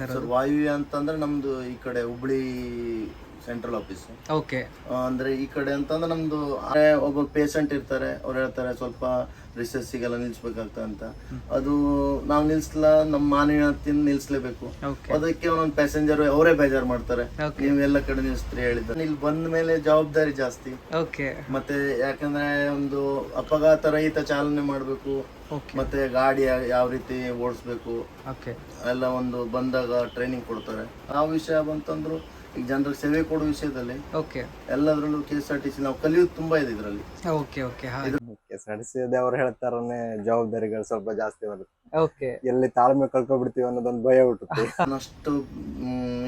Sir ವಾಯುವ್ಯ ಅಂತಂದ್ರೆ ನಮ್ದು ಈ ಕಡೆ ಹುಬ್ಳಿ ಸೆಂಟ್ರಲ್ ಆಫೀಸ್ ಓಕೆ ಅಂದ್ರೆ ಈ ಕಡೆ ಅಂತಂದ್ರೆ ನಮ್ದು ಒಬ್ಬ ಪೇಷಂಟ್ ಇರ್ತಾರೆ ಅವ್ರು ಹೇಳ್ತಾರೆ ಸ್ವಲ್ಪ ರಿಸರ್ಚ್ಗೆಲ್ಲ ನಿಲ್ಸ್ಬೇಕಾಗ್ತ ಅಂತ. ಅದು ನಾವು ನಿಲ್ಸ್ಲ ನಮ್ಮ ಮಾನವೀಯತೆಯನ್ನು ನಿಲ್ಸ್ಲೇಬೇಕು. ಅದಕ್ಕೆ ಒಂದೊಂದು ಪ್ಯಾಸೆಂಜರ್ ಅವರೇ ಬೇಜಾರ್ ಮಾಡ್ತಾರೆ. ನೀವು ಎಲ್ಲ ಕಡೆ ನಿಲ್ಸ್ತೀರಿ ಹೇಳಿದ್ರೆ ಇಲ್ಲಿ ಬಂದ ಮೇಲೆ ಜವಾಬ್ದಾರಿ ಜಾಸ್ತಿ. ಓಕೆ ಮತ್ತೆ ಯಾಕಂದ್ರೆ ಒಂದು ಅಪಘಾತ ರಹಿತ ಚಾಲನೆ ಮಾಡಬೇಕು. ಮತ್ತೆ ಗಾಡಿ ಯಾವ ರೀತಿ ಓಡಿಸ್ಬೇಕು. ಓಕೆ ಎಲ್ಲ ಒಂದು ಬಂದಾಗ ಟ್ರೈನಿಂಗ್ ಕೊಡ್ತಾರೆ. ಆ ವಿಷಯ ಬಂತಂದ್ರು ಜನರಿಗೆ ಸೇವೆ ಕೊಡುವ ವಿಷಯದಲ್ಲಿ ಓಕೆ ಎಲ್ಲದರಲ್ಲೂ K S R T C ನಾವು ಕಲಿಯೋದು ತುಂಬಾ ಇದೆ ಇದರಲ್ಲಿ. ಓಕೆ ಓಕೆ ಕೆಸ್ ನಡೆಸಿದೆ ಅವ್ರು ಹೇಳ್ತಾರನೆ ಜವಾಬ್ದಾರಿಗಳು ಸ್ವಲ್ಪ ಜಾಸ್ತಿ ಬರುತ್ತೆ. ಓಕೆ. ಎಲ್ಲಿ ತಾಳ್ಮೆ ಕಳ್ಕೊಬಿಡ್ತೀವಿ ಅನ್ನೋದೊಂದು ಭಯ ಹುಟ್ಟುತ್ತೆ. ಅಷ್ಟು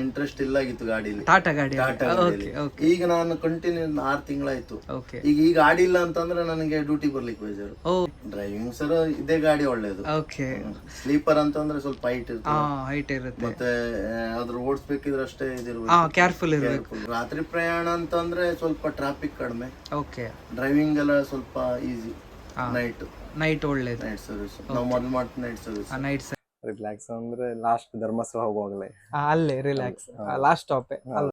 ಇಂಟ್ರೆಸ್ಟ್ ಇಲ್ಲ ಆಗಿತ್ತು ಗಾಡಿಲಿ. ಟಾಟಾ ಗಾಡಿ ಟಾಟಾ ಓಕೆ ಗಾಡಿಲಿ. ಓಕೆ ಈಗ ನಾನು ಕಂಟಿನ್ಯೂ ಆರು ತಿಂಗಳಾಯ್ತು. ಓಕೆ. ಈಗ ಈ ಗಾಡಿ ಇಲ್ಲ ಅಂತಂದ್ರೆ ನನಗೆ ಡ್ಯೂಟಿ ಬರ್ಲಿಕ್ಕೆ ಬೇಜಾರು. ಓ. ಡ್ರೈವಿಂಗ್ ಸರ್ ಇದೇ ಗಾಡಿ ಒಳ್ಳೇದು. ಓಕೆ. ಸ್ಲೀಪರ್ ಅಂತಂದ್ರೆ ಸ್ವಲ್ಪ ಹೈಟ್ ಇರುತ್ತೆ. ಹೈಟ್ ಇರುತ್ತೆ. ಮತ್ತೆ ಅದ್ರ ಓಡಿಸ್ಬೇಕಿದ್ರೆ ಅಷ್ಟೇ ಹಾ ಇದಿರ್ಬೇಕು ಕೇರ್ಫುಲ್ ಇರಬೇಕು ರಾತ್ರಿ ಪ್ರಯಾಣ ಅಂತಂದ್ರೆ ಸ್ವಲ್ಪ ಟ್ರಾಫಿಕ್ ಕಡಿಮೆ. ಓಕೆ. ಡ್ರೈವಿಂಗ್ ಎಲ್ಲ ಸ್ವಲ್ಪ ಈಸಿ ನೈಟ್ ನೈಟ್ ಒಳ್ಳೇದು. ನೈಟ್ ಸರ್ವಿಸ್ ನಾವು ಮೊದಲು ಮಾಡ್ತೀವಿ ನೈಟ್ ಸರ್ವಿಸ್ ನೈಟ್ ರಿಲ್ಯಾಕ್ಸ್ ಅಂದ್ರೆ ಲಾಸ್ಟ್ ಧರ್ಮಸ್ಥಳ ಹೋಗುವಾಗಲೇ. ಅಲ್ಲೇ ರಿಲ್ಯಾಕ್ಸ್ ಲಾಸ್ಟ್ ಸ್ಟಾಪ್ ಅಲ್ಲ.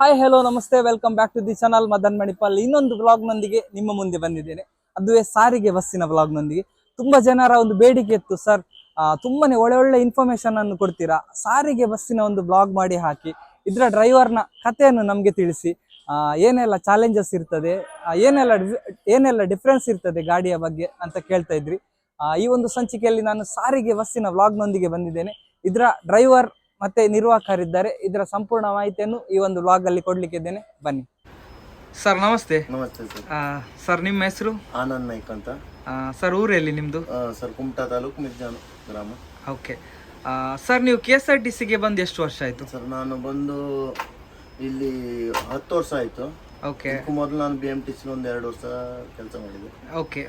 ಹಾಯ್ ಹಲೋ ನಮಸ್ತೆ. Welcome back to the channel Madan Manipal. ಇನ್ನೊಂದು ವ್ಲಾಗ್ನೊಂದಿಗೆ ನಿಮ್ಮ ಮುಂದೆ ಬಂದಿದ್ದೇನೆ. ಅದುವೇ ಸಾರಿಗೆ ಬಸ್ಸಿನ ವ್ಲಾಗ್ನೊಂದಿಗೆ ತುಂಬಾ ಜನರ ಒಂದು ಬೇಡಿಕೆ ಇತ್ತು ಸರ್ ತುಂಬಾನೇ ಒಳ್ಳೆ ಒಳ್ಳೆ ಇನ್ಫಾರ್ಮೇಶನ್ ಅನ್ನು ಕೊಡ್ತೀರಾ? ಸಾರಿಗೆ ಬಸ್ಸಿನ ಒಂದು ಬ್ಲಾಗ್ ಮಾಡಿ ಹಾಕಿ ಇದರ ಡ್ರೈವರ್ನ ಕಥೆಯನ್ನು ನಮಗೆ ತಿಳಿಸಿ ಆ, ಏನೆಲ್ಲ ಚಾಲೆಂಜಸ್ ಇರ್ತದೆ ಏನೆಲ್ಲ ಏನೆಲ್ಲ ಡಿಫ್ರೆನ್ಸ್ ಇರ್ತದೆ ಗಾಡಿಯ ಬಗ್ಗೆ ಅಂತ ಕೇಳ್ತಾ ಇದ್ರಿ. ಆ, ಈ ಒಂದು ಸಂಚಿಕೆಯಲ್ಲಿ ನಾನು ಸಾರಿಗೆ ಬಸ್ಸಿನ ವ್ಲಾಗ್ನೊಂದಿಗೆ ಬಂದಿದ್ದೇನೆ. ಇದರ ಡ್ರೈವರ್ ಮತ್ತೆ ನಿರ್ವಾಹಕರಿದ್ದಾರೆ. ಇದರ ಸಂಪೂರ್ಣ ಮಾಹಿತಿಯನ್ನು ಈ ಒಂದು ವ್ಲಾಗ್ ಅಲ್ಲಿ ಕೊಡ್ಲಿಕ್ಕಿದ್ದೇನೆ ಬನ್ನಿ. ಸರ್ ನಮಸ್ತೆ. ನಮಸ್ತೆ ಸರ್. ಸರ್ ನಿಮ್ಮ ಹೆಸರು? ಆನಂದ್ ನಾಯ್ಕ್ ಅಂತ. ಸರ್ ಊರಲ್ಲಿ ನಿಮ್ದು? ಸರ್ ಕುಮಟಾ ತಾಲೂಕು ಮಿರ್ಜಾನು ಗ್ರಾಮ. ಓಕೆ. ಸರ್ ನೀವು ಕೆ ಎಸ್ ಆರ್ ಟಿ ಸಿಗೆ ಬಂದು ಎಷ್ಟು ವರ್ಷ ಆಯ್ತು? ಸರ್ ನಾನು ಬಂದು ಇಲ್ಲಿ ಹತ್ತು ವರ್ಷ ಆಯ್ತು. ಓಕೆ. ಮೊದಲು ನಾನು ಬಿ ಎಂ ಟಿ ಸಿ ಒಂದು ಎರಡು ವರ್ಷ ಕೆಲಸ ಮಾಡಿದೆ. ಓಕೆ.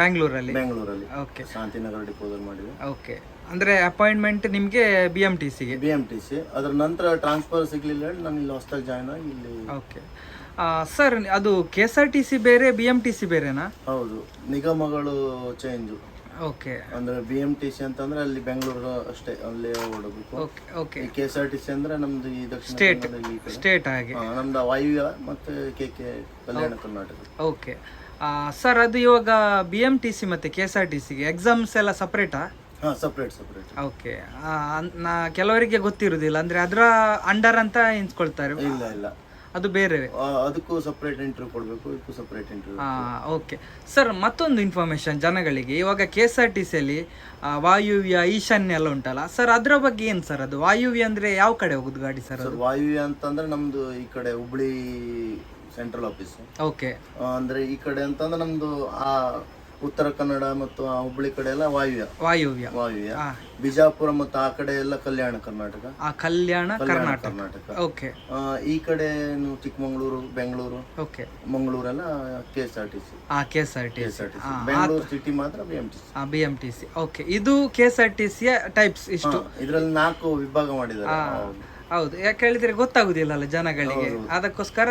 ಬ್ಯಾಂಗ್ಳೂರಲ್ಲಿ? ಬೆಂಗಳೂರಲ್ಲಿ ಓಕೆ. ಶಾಂತಿನಗರ ಡಿಪೋದಲ್ಲಿ ಮಾಡಿದೆ. ಓಕೆ. ಅಂದರೆ ಅಪಾಯಿಂಟ್ಮೆಂಟ್ ನಿಮಗೆ ಬಿ ಎಂ ಟಿ ಸಿಗೆ ಬಿ ಎಂ ಟಿ ಸಿ. ಅದರ ನಂತರ ಟ್ರಾನ್ಸ್ಫರ್ ಸಿಗ್ಲಿಲ್ಲ ಹೇಳಿ ನಾನು ಇಲ್ಲಿ ಹೊಸದಾಗಿ ಜಾಯ್ನ್ ಆಗಿ ಇಲ್ಲಿ ಓಕೆ. ಸರ್ ಅದು K S R T C ಬೇರೆ ಬಿ ಎಂ ಟಿ ಸಿ ಬೇರೆನಾ? ಹೌದು ನಿಗಮಗಳು ಚೇಂಜ್ ಓಕೆ ಅಂದ್ರೆ ಬಿ ಎಂ ಟಿ ಸಿ ಅಂತಂದ್ರೆ ಅಲ್ಲಿ ಬೆಂಗಳೂರು ಅಷ್ಟೇ ಅಲ್ಲಿ ಓಡಬೇಕು okay okay K S R T C ಅಂದ್ರೆ ನಮ್ದು ಈ ದಕ್ಷಿಣ ಕಡೆ. ಸ್ಟೇಟ್ ಆಗಿ ನಮ್ದು ವಾಯುವ್ಯ ಮತ್ತೆ K K Kalyana Karnataka. Okay sir ಅದು ಇವಾಗ ಬಿ ಎಂ ಟಿ ಸಿ ಮತ್ತೆ ಕೆ ಎಸ್ ಆರ್ ಟಿ ಸಿಗೆ ಎಕ್ಸಾಮ್ಸ್ ಎಲ್ಲ ಸಪ್ರೇಟಾ ಹಾ ಸಪ್ರೇಟ್ ಸಪ್ರೇಟ್ ಓಕೆ ನಾ ಕೆಲವರಿಗೆ ಗೊತ್ತಿರುವುದಿಲ್ಲ ಅಂದ್ರೆ ಅದರ ಅಂಡರ್ ಅಂತ ಎನ್ಸ್ಕೊಳ್ತಾರೆ ಇಲ್ಲ ಇಲ್ಲ. ಅದು ಬೇರೆ. ಅದಕ್ಕೂ ಸಪ್ರೇಟ್ ಇಂಟರ್ವ್ಯೂ ಕೊಡಬೇಕು ಇದಕ್ಕೂ ಸಪ್ರೇಟ್ ಇಂಟರ್ವ್ಯೂ ಓಕೆ ಸರ್ ಮತ್ತೊಂದು ಇನ್ಫಾರ್ಮೇಶನ್ ಜನಗಳಿಗೆ. ಇವಾಗ ಕೆ ಎಸ್ ಆರ್ ಟಿ ಸಿಯಲ್ಲಿ ವಾಯುವ್ಯ ಈಶಾನ್ಯ ಎಲ್ಲ ಉಂಟಲ್ಲ? ಸರ್ ಅದರ ಬಗ್ಗೆ ಏನು ಸರ್ ಅದು? ವಾಯುವ್ಯ ಅಂದರೆ ಯಾವ ಕಡೆ ಹೋಗುದು ಗಾಡಿ ಸರ್ ಸರ್ ಅದು? ವಾಯುವ್ಯ ಅಂತಂದ್ರೆ ನಮ್ಮದು ಈ ಕಡೆ ಹುಬ್ಳಿ ಸೆಂಟ್ರಲ್ ಆಫೀಸ್ ಓಕೆ ಅಂದರೆ ಈ ಕಡೆ ಅಂತಂದ್ರೆ ನಮ್ಮದು ಆ ಉತ್ತರ ಕನ್ನಡ ಮತ್ತು ಆ ಹುಬ್ಳಿ ಕಡೆ ಎಲ್ಲ ವಾಯುವ್ಯ. ವಾಯುವ್ಯ. ವಾಯುವ್ಯ. ಆ, ಬಿಜಾಪುರ ಮತ್ತು ಆ ಕಡೆ ಎಲ್ಲ ಕಲ್ಯಾಣ ಕರ್ನಾಟಕ. ಆ ಕಲ್ಯಾಣ ಕಲ್ಯಾಣ ಕರ್ನಾಟಕ. ಕರ್ನಾಟಕ. ಓಕೆ. ಆ, ಈ ಕಡೆ ನೀವು Chikmagalur Bengaluru? Okay. ಮಂಗಳೂರೆಲ್ಲ K S R T C ಆ K S R T K S R T C Bengaluru city ಮಾತ್ರ B M T C B M T C okay. ಇದು ಕೆ ಎಸ್ ಆರ್ ಟಿ ಸಿಯ types ಇಷ್ಟು. ಇದರಲ್ಲಿ ನಾಲ್ಕು ವಿಭಾಗ ಮಾಡಿದ್ದಾರೆ. ಹೌದು. ಯಾಕೆ ಹೇಳಿದ್ರೆ ಗೊತ್ತಾಗುದಿಲ್ಲ ಅಲ್ಲ ಜನಗಳಿಗೆ ಅದಕ್ಕೋಸ್ಕರ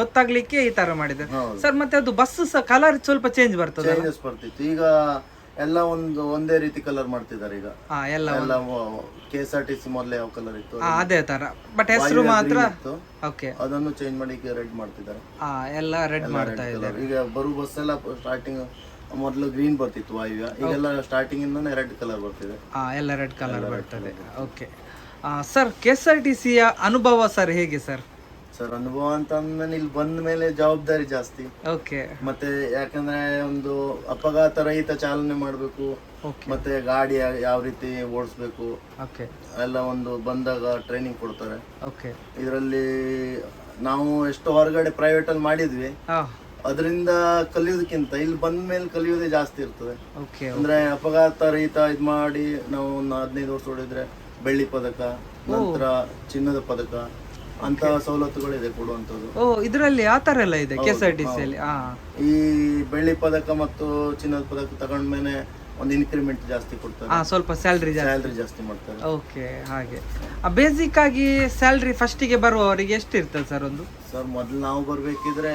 ಗೊತ್ತಾಗ್ಲಿಕ್ಕೆ ಈ ತರ ಮಾಡಿದ್ದಾರೆ. ಸರ್ ಮತ್ತೆ ಅದು ಬಸ್ ಸಹ ಕಲರ್ ಸ್ವಲ್ಪ ಚೇಂಜ್ ಬರ್ತದೆ ಚೇಂಜಸ್ ಬರ್ತಿತ್ತು. ಈಗ ಎಲ್ಲ ಒಂದು ಒಂದೇ ರೀತಿ ಕಲರ್ ಮಾಡ್ತಿದ್ದಾರೆ ಈಗ. ಹಾ ಎಲ್ಲ ಎಲ್ಲ K S R T C ಮೊದಲೇ ಯಾವ ಕಲರ್ ಇತ್ತು? ಆ, ಅದೇ ತರ. ಬಟ್ ಹೆಸರು ಮಾತ್ರ green ಇತ್ತು. ಓಕೆ ಅದನ್ನು ಚೇಂಜ್ ಮಾಡಿ ಈಗ ರೆಡ್ ಮಾಡ್ತಿದ್ದಾರೆ. ಆ ಎಲ್ಲ ರೆಡ್ ಮಾಡ್ತಾ ಇದ್ದಾರೆ Colour. ಈಗ ಬರು ಬಸ್ ಎಲ್ಲ ಸ್ಟಾರ್ಟಿಂಗ್ ಮೊದಲು ಗ್ರೀನ್ ಬರ್ತಿತ್ತು ವಾಯುವ್ಯ ಈಗೆಲ್ಲ ಸ್ಟಾರ್ಟಿಂಗ್ ಇಂದಾನೆ ರೆಡ್ ಕಲರ್ ಬರ್ತಿದೆ. ಆ ಎಲ್ಲ ರೆಡ್ ಕಲರ್ ಬರ್ತದೆ. Okay sir K S R T ಸಿಯ ಅನುಭವ ಸರ್ ಹೇಗೆ ಸರ್? ಸರ್ ಅನುಭವ ಅಂತ ಅಂದ್ಮೇಲೆ ಇಲ್ಲಿ ಬಂದ ಮೇಲೆ ಜವಾಬ್ದಾರಿ ಜಾಸ್ತಿ. ಓಕೆ. ಮತ್ತೆ ಯಾಕಂದ್ರೆ ಒಂದು ಅಪಘಾತ ರಹಿತ ಚಾಲನೆ ಮಾಡಬೇಕು. ಮತ್ತೆ ಗಾಡಿ ಯಾ- ಯಾವ ರೀತಿ ಓಡಿಸ್ಬೇಕು. ಓಕೆ. ಎಲ್ಲ ಒಂದು ಬಂದಾಗ ಟ್ರೈನಿಂಗ್ ಕೊಡ್ತಾರೆ. ಓಕೆ. ಇದರಲ್ಲಿ ನಾವು ಎಷ್ಟು ಹೊರಗಡೆ ಪ್ರೈವೇಟ್ ಅಲ್ಲಿ ಮಾಡಿದ್ವಿ. ಹಾ. ಅದರಿಂದ ಕಲಿಯೋದಕ್ಕಿಂತ ಇಲ್ಲಿ ಬಂದ ಮೇಲೆ ಕಲಿಯೋದೇ ಜಾಸ್ತಿ ಇರ್ತದೆ. ಓಕೆ ಅಂದ್ರೆ ಅಪಘಾತ ರಹಿತ ಇದು ಮಾಡಿ ನಾವು ಒಂದು ಹದಿನೈದು ವರ್ಷ ಹೊಡಿದ್ರೆ ಬೆಳ್ಳಿ ಪದಕ ನಂತರ ಚಿನ್ನದ ಪದಕ ಅಂತ ಸವಲತ್ತುಗಳಿದೆ ಕೊಡುವಂಥದ್ದು. ಓ ಇದರಲ್ಲಿ ಆ ತರ ಎಲ್ಲ ಇದೆ? ಕೆ ಎಸ್ ಆರ್ ಟಿ ಸಿಯಲ್ಲಿ ಈ ಬೆಳ್ಳಿ ಪದಕ ಮತ್ತು ಚಿನ್ನದ ಪದಕ ತಗೊಂಡ್ಮೇಲೆ ಒಂದು ಇನ್ಕ್ರಿಮೆಂಟ್ ಜಾಸ್ತಿ ಕೊಡ್ತಾರೆ. ಹಾ ಸ್ವಲ್ಪ ಸ್ಯಾಲ್ರಿ ಸ್ಯಾಲ್ರಿ ಜಾಸ್ತಿ ಮಾಡ್ತಾರೆ. ಓಕೆ ಹಾಗೆ. ಬೇಸಿಕ್ ಆಗಿ ಸ್ಯಾಲ್ರಿ ಫಸ್ಟಿಗೆ ಬರುವವರಿಗೆ ಎಷ್ಟು ಇರ್ತದೆ ಸರ್ ಒಂದು? ಸರ್ ಮೊದಲು ನಾವು ಬರಬೇಕಿದ್ರೆ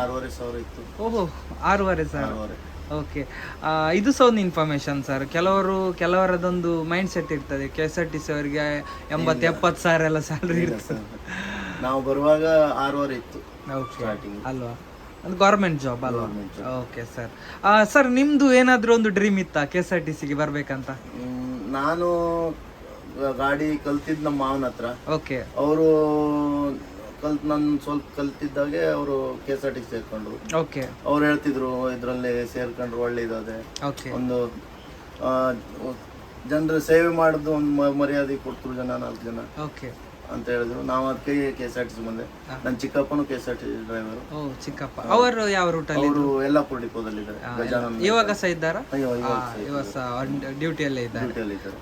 ಆರೂವರೆ ಸಾವಿರ ಇತ್ತು. ಓಹೋ ಆರೂವರೆ ಸರ್ ಆರೂವರೆ. ಓಕೆ ಇದು ಸಹ ಒಂದು ಇನ್ಫಾರ್ಮೇಶನ್ ಸರ್ ಕೆಲವರು ಕೆಲವರದೊಂದು ಮೈಂಡ್ ಸೆಟ್ ಇರ್ತದೆ. K S R T C ಅವರಿಗೆ ಎಂಬತ್ತು ಎಪ್ಪತ್ತು ಸಾವಿರ ಎಲ್ಲ ಸ್ಯಾಲ್ರಿ ಇರ್ತದೆ. ನಾವು ಬರುವಾಗ ಆರೂವರೆ ಇತ್ತು ಸ್ಟಾರ್ಟಿಂಗ್ ಅಲ್ವಾ? ಅದು ಗೌರ್ಮೆಂಟ್ ಜಾಬ್ ಅಲ್ವಾ? ಓಕೆ ಸರ್ ಸರ್ ನಿಮ್ಮದು ಏನಾದರೂ ಒಂದು ಡ್ರೀಮ್ ಇತ್ತಾ ಕೆ ಎಸ್ ಆರ್ ಟಿ ಸಿಗೆ ಬರಬೇಕಂತ ನಾನು ಗಾಡಿ ಕಲ್ತಿದ್ದು ನಮ್ಮ ಮಾವನ ಹತ್ರ. ಓಕೆ ಅವರು ಕಲ್ತ್ ನಾನು ಸ್ವಲ್ಪ ಕಲ್ತಿದ್ದಾಗೆ ಅವರು ಕೆ ಎಸ್ ಆರ್ ಟಿ ಸೇರ್ಕೊಂಡ್ರು. ಓಕೆ. ಅವ್ರು ಹೇಳ್ತಿದ್ರು ಇದರಲ್ಲಿ ಸೇರ್ಕೊಂಡ್ರು ಒಳ್ಳೇದಾದೆ ಓಕೆ. ಒಂದು ಜನರ ಸೇವೆ ಮಾಡಿದ್ದು ಒಂದು ಮರ್ಯಾದೆ ಕೊಡ್ತರು ಜನ ನಾಲ್ಕು ಜನ. ಓಕೆ. ಅಂತ ಹೇಳಿದ್ರು. ನಾವು ಅದಕ್ಕೆ K S R T C ಬಂದೆ ನನ್ನ ಚಿಕ್ಕಪ್ಪನು K S R T C driver ಓ ಚಿಕ್ಕಪ್ಪ. ಅವರು ಯಾವ ರೂಟಲ್ಲಿ ಅವರು ಯಲ್ಲಾಪುರ ಡಿಪೋದಲ್ಲಿದ್ದಾರೆ ಗಜಾನನ್ ಇವಾಗ ಸಹ ಇದ್ದಾರಾ? ಇವಾಗ ಇವಾಗ ಸಹ ಡ್ಯೂಟಿಯಲ್ಲೇ ಇದ್ದಾರೆ. ಡ್ಯೂಟಿಯಲ್ಲಿ ಇದ್ದಾರೆ.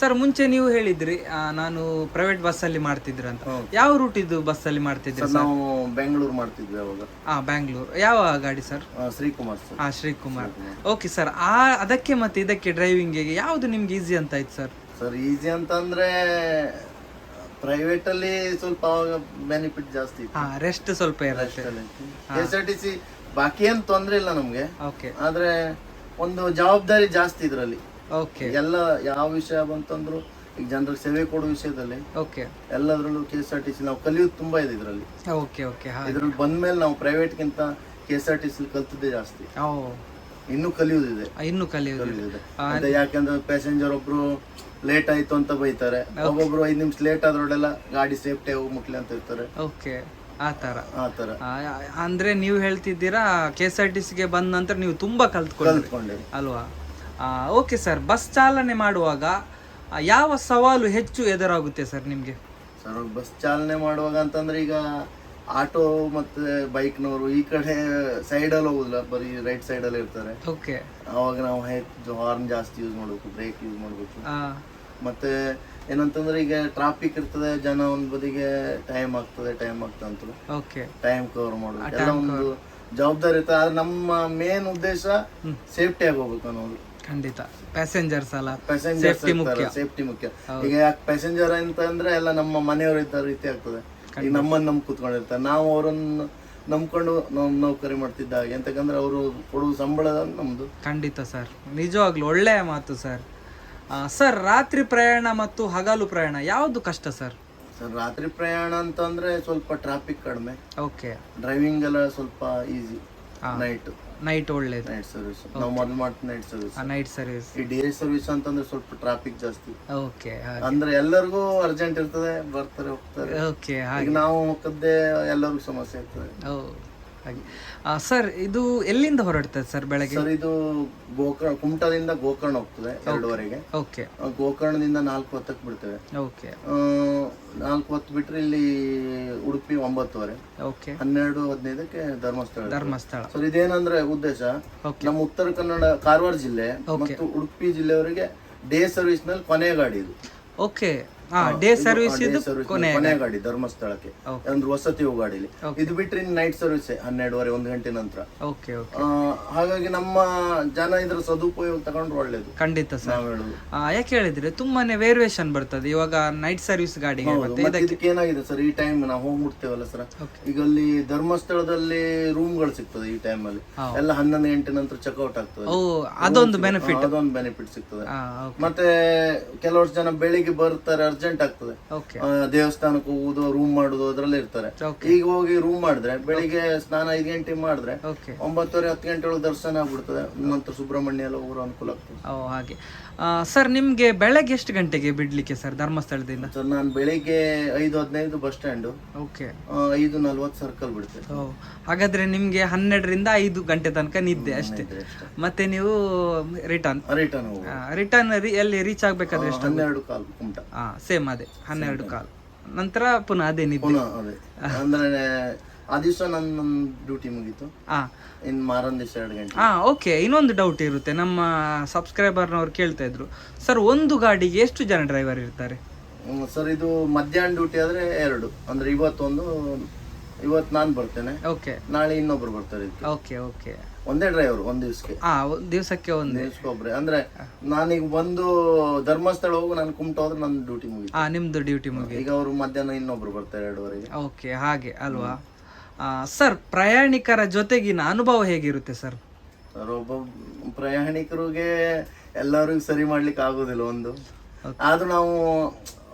ಸರ್ ಮುಂಚೆ ನೀವು ಹೇಳಿದ್ರಿ ಆ, ನಾನು ಪ್ರೈವೇಟ್ ಬಸ್ಸಲ್ಲಿ ಮಾಡ್ತಿದ್ರಿ ಅಂತ. ಯಾವ ರೂಟ್ ಇದು ಬಸ್ಸಲ್ಲಿ ಮಾಡ್ತಿದ್ರಿ ಸರ್ ನಾವು ಬೆಂಗಳೂರು ಮಾಡ್ತಿದ್ವಿ ಅವಾಗ. ಹಾ ಬ್ಯಾಂಗ್ಳೂರ್ ಯಾವ ಗಾಡಿ ಸರ್? ಆ, ಶ್ರೀಕುಮಾರ್ ಸರ್. ಹಾ ಶ್ರೀಕುಮಾರ್. ಓಕೆ ಸರ್ ಆ ಅದಕ್ಕೆ ಮತ್ತೆ ಇದಕ್ಕೆ ಡ್ರೈವಿಂಗಿಗೆ ಯಾವುದು ನಿಮ್ಗೆ ಈಸಿ ಅಂತ ಆಯ್ತು ಸರ್? ಸರ್ ಈಸಿ ಅಂತಂದ್ರೆ ಪ್ರೈವೇಟ್ ಅಲ್ಲಿ ಸ್ವಲ್ಪ ಅವಾಗ ಬೆನಿಫಿಟ್ ಜಾಸ್ತಿ ಇತ್ತು. ಹಾ ರೆಸ್ಟ್ ಸ್ವಲ್ಪ ಇರುತ್ತೆ. ಟಿ ಸಿ ಬಾಕಿ ಏನ್ ತೊಂದ್ರೆ ಇಲ್ಲ ನಮ್ಗೆ. ಓಕೆ ಆದ್ರೆ ಒಂದು ಜವಾಬ್ದಾರಿ ಜಾಸ್ತಿ ಇದ್ರಲ್ಲಿ. ಓಕೆ ಎಲ್ಲ ಯಾವ ವಿಷಯ ಬಂತಂದ್ರು ಈಗ ಜನರಿಗೆ ಸೇವೆ ಕೊಡೋ ವಿಷಯದಲ್ಲಿ ಓಕೆ ಎಲ್ಲದ್ರಲ್ಲೂ K S R T C ನಾವು ಕಲಿಯೋದು ತುಂಬಾ ಇದೆ ಇದರಲ್ಲಿ. ಓಕೆ ಓಕೆ ಹಾ. ಇದ್ರಲ್ಲಿ ಬಂದ್ಮೇಲೆ ನಾವು ಪ್ರೈವೇಟ್ಗಿಂತ K S R T C ಕಲ್ತಿದ್ದೆ ಜಾಸ್ತಿ. ಓ. ಇನ್ನೂ ಕಲಿಯೋದಿದೆ. ಇನ್ನು ಕಲಿಯೋದು ಕಲಿಯೋದಿದೆ. ಯಾಕಂದ್ರೆ ಪ್ಯಾಸೆಂಜರ್ ಒಬ್ರು ಲೇಟ್ ಆಯ್ತು ಅಂತ ಬೈತಾರೆ. ಒಬ್ಬೊಬ್ರು ಐದ್ ನಿಮಿಷ ಲೇಟ್ ಆದ್ರೊಡೆಲ್ಲ ಗಾಡಿ ಸೇಫ್ಟಿ ಹೋಗಿ ಮುಟ್ಲಿ ಅಂತ ಇರ್ತಾರೆ. ಓಕೆ ಆ ತರ. ಆ ತರ. ಆ, ಅಂದ್ರೆ ನೀವು ಹೇಳ್ತಿದ್ದೀರಾ ಕೆ ಎಸ್ ಆರ್ ಟಿ ಸಿಗೆ ಬಂದ ನಂತರ ನೀವು ತುಂಬಾ ಕಲ್ತ್ಕೊಂಡ್ರಿ. ಕಲ್ತ್ಕೊಂಡೆ ಅಲ್ವಾ? ಓಕೆ ಸರ್ ಬಸ್ ಚಾಲನೆ ಮಾಡುವಾಗ ಆ, ಯಾವ ಸವಾಲು ಹೆಚ್ಚು ಎದುರಾಗುತ್ತೆ ಸರ್ ನಿಮಗೆ? ಸರ್ ಬಸ್ ಚಾಲನೆ ಮಾಡುವಾಗ ಅಂತಂದ್ರೆ ಈಗ ಆಟೋ ಮತ್ತೆ ಬೈಕ್ನವರು ಈ ಕಡೆ ಸೈಡಲ್ಲಿ ಹೋಗುದಿಲ್ಲ ಬರೀ ರೈಟ್ ಸೈಡಲ್ಲಿ ಇರ್ತಾರೆ. ಓಕೆ ಅವಾಗ ನಾವು ಹಾರ್ನ್ ಜಾಸ್ತಿ ಯೂಸ್ ಮಾಡಬೇಕು ಬ್ರೇಕ್ ಯೂಸ್ ಮಾಡಬೇಕು. ಮತ್ತೆ ಏನಂತಂದ್ರೆ ಈಗ ಟ್ರಾಫಿಕ್ ಇರ್ತದೆ ಜನ ಒಂದ್ ಬದಿಗೆ ಟೈಮ್ ಆಗ್ತದೆ ಟೈಮ್ ಆಗ್ತದಂತ ಓಕೆ ಟೈಮ್ ಕವರ್ ಮಾಡೋದು ಎಲ್ಲ ಒಂದು ಜವಾಬ್ದಾರಿ ಇರ್ತದೆ. ಆದ್ರೆ ನಮ್ಮ ಮೇನ್ ಉದ್ದೇಶ ಸೇಫ್ಟಿ ಹೋಗ್ಬೇಕು ಅನ್ನೋದು. ಖಂಡಿತ. ಪ್ಯಾಸೆಂಜರ್ಸ್ ಅಲ್ಲ. ಪ್ಯಾಸೆಂಜರ್ ಸೇಫ್ಟಿ ಮುಖ್ಯ. ಈಗ ಯಾಕೆ ಪ್ಯಾಸೆಂಜರ್ ಅಂತ ಅಂದ್ರೆ ಎಲ್ಲ ನಮ್ಮ ಮನೆಯವರು ಇದ್ದ ರೀತಿ ಆಗ್ತದೆ. ನಮ್ಮನ್ನ ನಮ್ ಕೂತ್ಕೊಂಡಿರ್ತಾರೆ. ನಾವು ಅವರನ್ನು ನಂಬ್ಕೊಂಡು ನಾವು ನೌಕರಿ ಮಾಡ್ತಿದ್ದ ಹಾಗೆ. ಅಂತಕಂದ್ರೆ ಅವರು ಕೊಡುವ ಸಂಬಳ ನಮ್ದು. ಖಂಡಿತ ಸರ್. ನಿಜವಾಗ್ಲು ಒಳ್ಳೆಯ ಮಾತು ಸರ್. ಸರ್ ರಾತ್ರಿ ಪ್ರಯಾಣ ಮತ್ತು ಹಗಲು ಪ್ರಯಾಣ ಯಾವುದು ಕಷ್ಟ ಸರ್? ಸರ್ ರಾತ್ರಿ ಪ್ರಯಾಣ ಅಂತಂದ್ರೆ ಸ್ವಲ್ಪ ಟ್ರಾಫಿಕ್ ಕಡಿಮೆ. ಓಕೆ. ಡ್ರೈವಿಂಗ್ ಎಲ್ಲ ಸ್ವಲ್ಪ ಈಸಿ ನೈಟ್ ನೈಟ್ ಒಳ್ಳೇದು. ನೈಟ್ ಸರ್ವಿಸ್ ನಾವು ಮೊದಲು ಮಾಡ್ತೀವಿ ನೈಟ್ ಸರ್ವಿಸ್ ನೈಟ್ ಸರ್ವಿಸ್ ಈ ಡೇ ಸರ್ವಿಸ್ ಅಂತಂದ್ರೆ ಸ್ವಲ್ಪ ಟ್ರಾಫಿಕ್ ಜಾಸ್ತಿ. ಓಕೆ ಅಂದ್ರೆ ಎಲ್ಲರಿಗೂ ಅರ್ಜೆಂಟ್ ಇರ್ತದೆ ಬರ್ತಾರೆ ಹೋಗ್ತಾರೆ. ಓಕೆ ಹಾಗೆ. ನಾವು ಹೋಗದ್ದೇ ಎಲ್ಲರಿಗೂ ಸಮಸ್ಯೆ ಇರ್ತದೆ. ಹಾಗೆ. ಸರ್ ಇದು ಎಲ್ಲಿಂದ ಹೊರಡ್ತದೆ ಸರ್ ಬೆಳಗ್ಗೆ? ಸರ್ ಇದು ಗೋಕರ್ಣ ಕುಮಟದಿಂದ ಗೋಕರ್ಣ ಹೋಗ್ತದೆ ಎರಡುವರೆಗೆ. ಓಕೆ. ಗೋಕರ್ಣದಿಂದ ನಾಲ್ಕು ಹೊತ್ತಕ್ಕೆ ಬಿಡ್ತೇವೆ. ಓಕೆ. ನಾಲ್ಕು ಹೊತ್ತು ಬಿಟ್ರೆ ಇಲ್ಲಿ ಉಡುಪಿ ಒಂಬತ್ತುವರೆ. ಓಕೆ. ಹನ್ನೆರಡು ಹದಿನೈದಕ್ಕೆ ಧರ್ಮಸ್ಥಳ ಧರ್ಮಸ್ಥಳ. ಸರ್ ಇದೇನಂದ್ರೆ ಉದ್ದೇಶ ನಮ್ಮ ಉತ್ತರ ಕನ್ನಡ ಕಾರವಾರ ಜಿಲ್ಲೆ ಮತ್ತು ಉಡುಪಿ ಜಿಲ್ಲೆಯವರಿಗೆ ಡೇ ಸರ್ವಿಸ್ನಲ್ಲಿ ಕೊನೆ ಗಾಡಿ ಇದು. ಓಕೆ. ಡೇ ಸರ್ವಿಸ್ ಇದು ಕೊನೆ ಗಾಡಿ. ಧರ್ಮಸ್ಥಳಕ್ಕೆ. ಅಂದ್ರೆ ವಸತಿ ಗಾಡಿಲಿ ಇದು ಬಿಟ್ರೆ ನೈಟ್ ಸರ್ವಿಸ್ ಹನ್ನೆರಡುವರೆ ಒಂದು ಗಂಟೆ ನಂತರ. ಹಾಗಾಗಿ ನಮ್ಮ ಜನ ಇದ್ರ ಸದುಪಯೋಗ ತಗೊಂಡ್ರೆ ಒಳ್ಳೇದು. ಖಂಡಿತ ಸರ್. ಯಾಕೆ ಹೇಳಿದ್ರೆ ತುಂಬಾನೇ ವೇರಿಯೇಷನ್ ಬರ್ತದೆ. ಇವಾಗ ನೈಟ್ ಸರ್ವಿಸ್ ಗಾಡಿಗೆ ಮತ್ತೆ ಇದಕ್ಕೆ ಏನಾಗಿದೆ ಸರ್ ಈ ಟೈಮ್ ನಾವು ಹೋಗ್ಬಿಡ್ತೇವಲ್ಲ ಸರ್? ಈಗ ಅಲ್ಲಿ ಧರ್ಮಸ್ಥಳದಲ್ಲಿ ರೂಮ್ಗಳು ಸಿಗ್ತದೆ ಈ ಟೈಮ್ ಅಲ್ಲಿ. ಎಲ್ಲ ಹನ್ನೊಂದು ಗಂಟೆ ನಂತರ ಚೆಕ್ಔಟ್ ಆಗ್ತದೆ. ಅದೊಂದು ಬೆನಿಫಿಟ್ ಅದೊಂದು ಬೆನಿಫಿಟ್ ಸಿಗ್ತದೆ. ಮತ್ತೆ ಕೆಲವಷ್ಟು ಜನ ಬೆಳಿಗ್ಗೆ ಬರ್ತಾರೆ ಅರ್ಜೆಂಟ್ ಆಗ್ತದೆ. ಓಕೆ ದೇವಸ್ಥಾನಕ್ಕೆ ಹೋಗುದು ರೂಮ್ ಮಾಡುದು ಅದ್ರಲ್ಲಿ ಇರ್ತಾರೆ. ಈಗ ಹೋಗಿ ರೂಮ್ ಮಾಡಿದ್ರೆ ಬೆಳಿಗ್ಗೆ ಸ್ನಾನ ಐದು ಗಂಟೆ ಮಾಡಿದ್ರೆ ಒಂಬತ್ತುವರೆ ಹತ್ತು ಗಂಟೆ ಒಳಗೆ ದರ್ಶನ ಆಗ್ಬಿಡ್ತದೆ. ನಂತರ ಸುಬ್ರಹ್ಮಣ್ಯ ಎಲ್ಲ ಹೋಗೋ ಅನುಕೂಲ ಆಗ್ತದೆ. ಓ ಹಾಗೆ. ಸರ್ ನಿಮ್ಗೆ ಬೆಳಗ್ಗೆ ಎಷ್ಟು ಗಂಟೆಗೆ ಬಿಡ್ಲಿಕ್ಕೆ ಸರ್ ಧರ್ಮಸ್ಥಳದಿಂದ? ಸರ್ ನಾನು ಬೆಳಿಗ್ಗೆ ಐದು ಹದಿನೈದು ಬಸ್ ಸ್ಟ್ಯಾಂಡ್. ಓಕೆ ಐದು ನಲ್ವತ್ತು ಸರ್ಕಲ್ ಬಿಡ್ತೇನೆ. ಹಾಗಾದ್ರೆ ನಿಮ್ಗೆ ಹನ್ನೆರಡರಿಂದ ಐದು ಗಂಟೆ ತನಕ ನಿದ್ದೆ ಅಷ್ಟೇ. ಮತ್ತೆ ನೀವು ರಿಟರ್ನ್ ರಿಟರ್ನ್ ಹೋಗು ರಿಟರ್ನ್ ಎಲ್ಲಿ ರೀಚ್ ಆಗ್ಬೇಕಾದ್ರೆ ಎಷ್ಟು ಹನ್ನೆರಡು ಕಾಲ್ ಹಾ ಸೇಮ್ ಅದೇ ಹನ್ನೆರಡು ಕಾಲ್ ನಂತರ ಪುನಃ ಅದೇ ನಿದ್ದೆ. ಪುನಃ ಅದೇ. ಅಂದ್ರೆ ಆ ದಿವಸ ನನ್ನ ಡ್ಯೂಟಿ ಮುಗೀತು. ಹಾ ಇನ್ ಮಾರನ್ ದಿವಸ ಎರಡು ಗಂಟೆ. ಹಾ ಓಕೆ ಇನ್ನೊಂದು ಡೌಟ್ ಇರುತ್ತೆ. ನಮ್ಮ ಸಬ್ಸ್ಕ್ರೈಬರ್ನವ್ರು ಕೇಳ್ತಾ ಇದ್ರು ಸರ್ ಒಂದು ಗಾಡಿಗೆ ಎಷ್ಟು ಜನ ಡ್ರೈವರ್ ಇರ್ತಾರೆ? ಸರ್ ಇದು ಮಧ್ಯಾಹ್ನ ಡ್ಯೂಟಿ ಆದ್ರೆ ಎರಡು. ಅಂದ್ರೆ ಇವತ್ತೊಂದು ಇವತ್ತು ನಾನು ಬರ್ತೇನೆ. ಓಕೆ ನಾಳೆ ಇನ್ನೊಬ್ರು ಬರ್ತಾರೆ ಇದಕ್ಕೆ. ಓಕೆ ಓಕೆ ಒಂದೇ ಡ್ರೈವರ್ ಒಂದ್ ದಿವ್ಸಕ್ಕೆ. ಆ ದಿವಸಕ್ಕೆ ಒಂದು. ದಿವ್ಸಕ್ಕೆ ಒಬ್ರೆ ಅಂದ್ರೆ ನಾನೀಗ ಬಂದು ಧರ್ಮಸ್ಥಳ ಹೋಗಿ ನಾನು ಕುಮಟ ಹೋದ್ರೆ ನನ್ನ ಡ್ಯೂಟಿ ಮುಗಿ ಆ ನಿಮ್ದು ಡ್ಯೂಟಿ ಮುಗಿ ಈಗ ಅವರು ಮಧ್ಯಾಹ್ನ ಇನ್ನೊಬ್ರು ಬರ್ತಾರೆ ಎರಡುವರೆಗೆ. ಓಕೆ ಹಾಗೆ ಅಲ್ವಾ? ಸರ್ ಪ್ರಯಾಣಿಕರ ಜೊತೆಗಿನ ಅನುಭವ ಹೇಗಿರುತ್ತೆ ಸರ್ ಸರ್ ಒಬ್ಬ ಪ್ರಯಾಣಿಕರಿಗೆ ಎಲ್ಲರಿಗೂ ಸರಿ ಮಾಡ್ಲಿಕ್ಕೆ ಆಗೋದಿಲ್ಲ ಒಂದು. ಆದ್ರೂ ನಾವು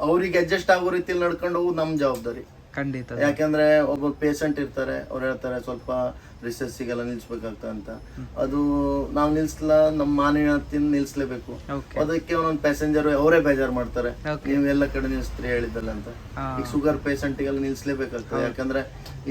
ಅವ್ರಿಗೆ ಅಡ್ಜಸ್ಟ್ ಆಗೋ ರೀತಿಯಲ್ಲಿ ನಡ್ಕೊಂಡು ಹೋಗೋದು ನಮ್ಮ ಜವಾಬ್ದಾರಿ. ಖಂಡಿತ ಯಾಕಂದ್ರೆ ಒಬ್ಬ ಪೇಷಂಟ್ ಇರ್ತಾರೆ ಅವ್ರು ಹೇಳ್ತಾರೆ ಸ್ವಲ್ಪ ರಿಸರ್ಚಿಗೆಲ್ಲ ನಿಲ್ಸ್ಬೇಕಾಗ್ತದೆ ಅಂತ. ಅದು ನಾವು ನಿಲ್ಸಲ್ಲ ನಮ್ಮ ಮಾನವೀಯತೆಯಿಂದ ನಿಲ್ಸ್ಲೇಬೇಕು. ಅದಕ್ಕೆ ಒಂದೊಂದು ಪ್ಯಾಸೆಂಜರ್ ಅವರೇ ಬೇಜಾರು ಮಾಡ್ತಾರೆ. ನೀವು ಎಲ್ಲ ಕಡೆ ನಿಲ್ಸ್ತೀರಿ ಹೇಳಿದ್ದಲ್ಲ ಅಂತ. ಈಗ ಶುಗರ್ ಪೇಷಂಟಿಗೆಲ್ಲ ನಿಲ್ಸ್ಲೇಬೇಕಾಗ್ತದೆ. ಯಾಕಂದ್ರೆ